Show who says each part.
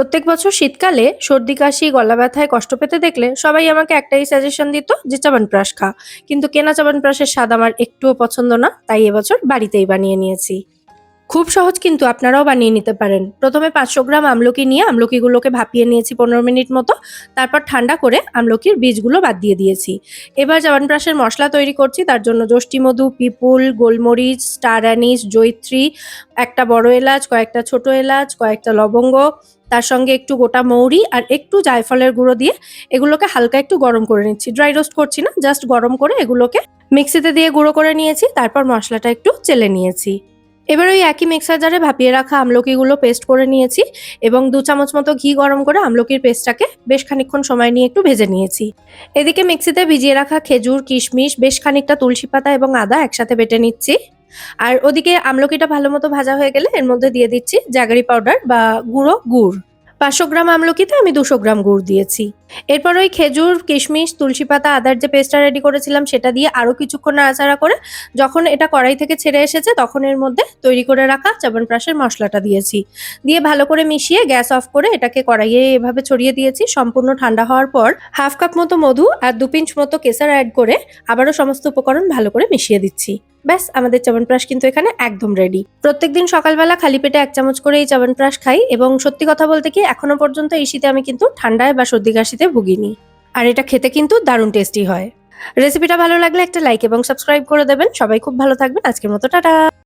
Speaker 1: প্রত্যেক বছর শীতকালে সর্দি, কাশি, গলা ব্যথায় কষ্ট পেতে দেখলে সবাই আমাকে একটাই সাজেশন দিত যে চাবানপ্রাশ খা। কিন্তু কেনা চাবানপ্রাশের স্বাদ আমার একটুও পছন্দ না, তাই এবছর বাড়িতেই বানিয়ে নিয়েছি। খুব সহজ কিন্তু আপনারাও বানিয়ে নিতে পারেন। প্রথমে পাঁচশো গ্রাম আমলকি নিয়ে আমলকিগুলোকে ভাপিয়ে নিয়েছি পনেরো মিনিট মতো। তারপর ঠান্ডা করে আমলকির বীজগুলো বাদ দিয়ে দিয়েছি। এবার চাবানপ্রাশের মশলা তৈরি করছি, তার জন্য যষ্টি মধু, পিপুল, গোলমরিচ, স্টার অ্যানিস জৈত্রী, একটা বড় এলাচ, কয়েকটা ছোট এলাচ, কয়েকটা লবঙ্গ, তার সঙ্গে একটু গোটা মৌরি আর একটু জায়ফলের গুঁড়ো দিয়ে এগুলোকে হালকা একটু গরম করে নিচ্ছি। ড্রাই রোস্ট করছি না, জাস্ট গরম করে এগুলোকে মিক্সিতে দিয়ে গুঁড়ো করে নিয়েছি, তারপর মশলাটা একটু চেলে নিয়েছি। এবার ওই একই মিক্সার জারে ভাপিয়ে রাখা আমলকিগুলো পেস্ট করে নিয়েছি এবং দু চামচ মতো ঘি গরম করে আমলকির পেস্টটাকে বেশ খানিকক্ষণ সময় নিয়ে একটু ভেজে নিয়েছি। এদিকে মিক্সিতে ভিজিয়ে রাখা খেজুর, কিশমিশ, বেশ খানিকটা তুলসী পাতা এবং আদা একসাথে বেটে নিচ্ছি। আর ওদিকে আমলকিটা ভালো মতো ভাজা হয়ে গেলে এর মধ্যে দিয়ে দিচ্ছি জাগারি পাউডার বা গুঁড়ো গুড়। পাঁচশো গ্রাম আমলকিতে আমি দুশো গ্রাম গুড় দিয়েছি। এরপর ওই খেজুর, কিশমিশ, তুলসী পাতা, আদার যে পেস্টটা রেডি করেছিলাম সেটা দিয়ে আরও কিছুক্ষণ নাড়াচাড়া করে যখন এটা কড়াই থেকে ছেড়ে এসেছে তখন এর মধ্যে তৈরি করে রাখা চাবনপ্রাশের মশলাটা দিয়েছি। দিয়ে ভালো করে মিশিয়ে গ্যাস অফ করে এটাকে কড়াইয়ে এভাবে ছড়িয়ে দিয়েছি। সম্পূর্ণ ঠান্ডা হওয়ার পর হাফ কাপ মতো মধু আর দু পিঞ্চ মতো কেসার অ্যাড করে আবারও সমস্ত উপকরণ ভালো করে মিশিয়ে দিচ্ছি। ব্যাস, আমাদের চাবনপ্রাশ কিন্তু এখানে একদম রেডি প্রত্যেকদিন সকালবেলা খালি পেটে এক চামচ করে এই চাবনপ্রাশ খাই এবং সত্যি কথা বলতে কি এখনও পর্যন্ত এই শীতে আমি কিন্তু ঠান্ডায় বা সর্দি কাশিতে ভুগিনি। আর এটা খেতে কিন্তু দারুণ টেস্টি হয়। রেসিপিটা ভালো লাগলে একটা লাইক এবং সাবস্ক্রাইব করে দেবেন। সবাই খুব ভালো থাকবেন। আজকের মতো টাটা।